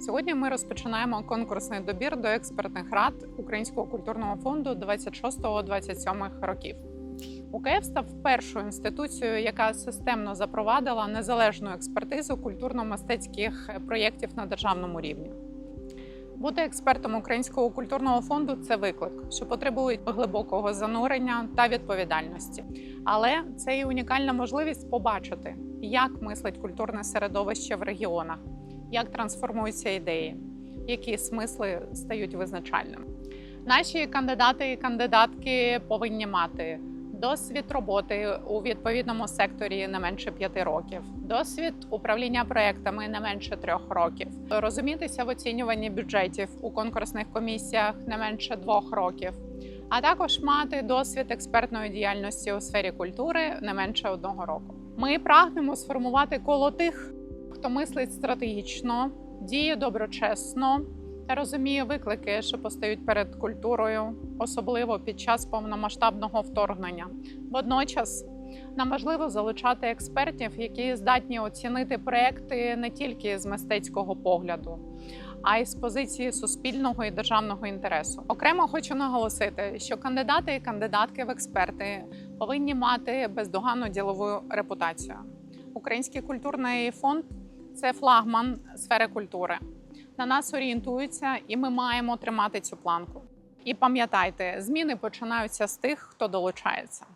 Сьогодні ми розпочинаємо конкурсний добір до експертних рад Українського культурного фонду 26-27 років. УКФ став першою інституцією, яка системно запровадила незалежну експертизу культурно-мистецьких проєктів на державному рівні. Бути експертом Українського культурного фонду це виклик, що потребує глибокого занурення та відповідальності. Але це і унікальна можливість побачити, як мислить культурне середовище в регіонах, як трансформуються ідеї, які смисли стають визначальними. Наші кандидати і кандидатки повинні мати досвід роботи у відповідному секторі не менше п'яти років, досвід управління проектами не менше трьох років, розумітися в оцінюванні бюджетів у конкурсних комісіях не менше двох років, а також мати досвід експертної діяльності у сфері культури не менше одного року. Ми прагнемо сформувати коло тих, хто мислить стратегічно, діє доброчесно та розуміє виклики, що постають перед культурою, особливо під час повномасштабного вторгнення. Водночас нам важливо залучати експертів, які здатні оцінити проекти не тільки з мистецького погляду, а й з позиції суспільного і державного інтересу. Окремо хочу наголосити, що кандидати і кандидатки в експерти повинні мати бездоганну ділову репутацію. Український культурний фонд це флагман сфери культури. На нас орієнтуються, і ми маємо тримати цю планку. І пам'ятайте, зміни починаються з тих, хто долучається.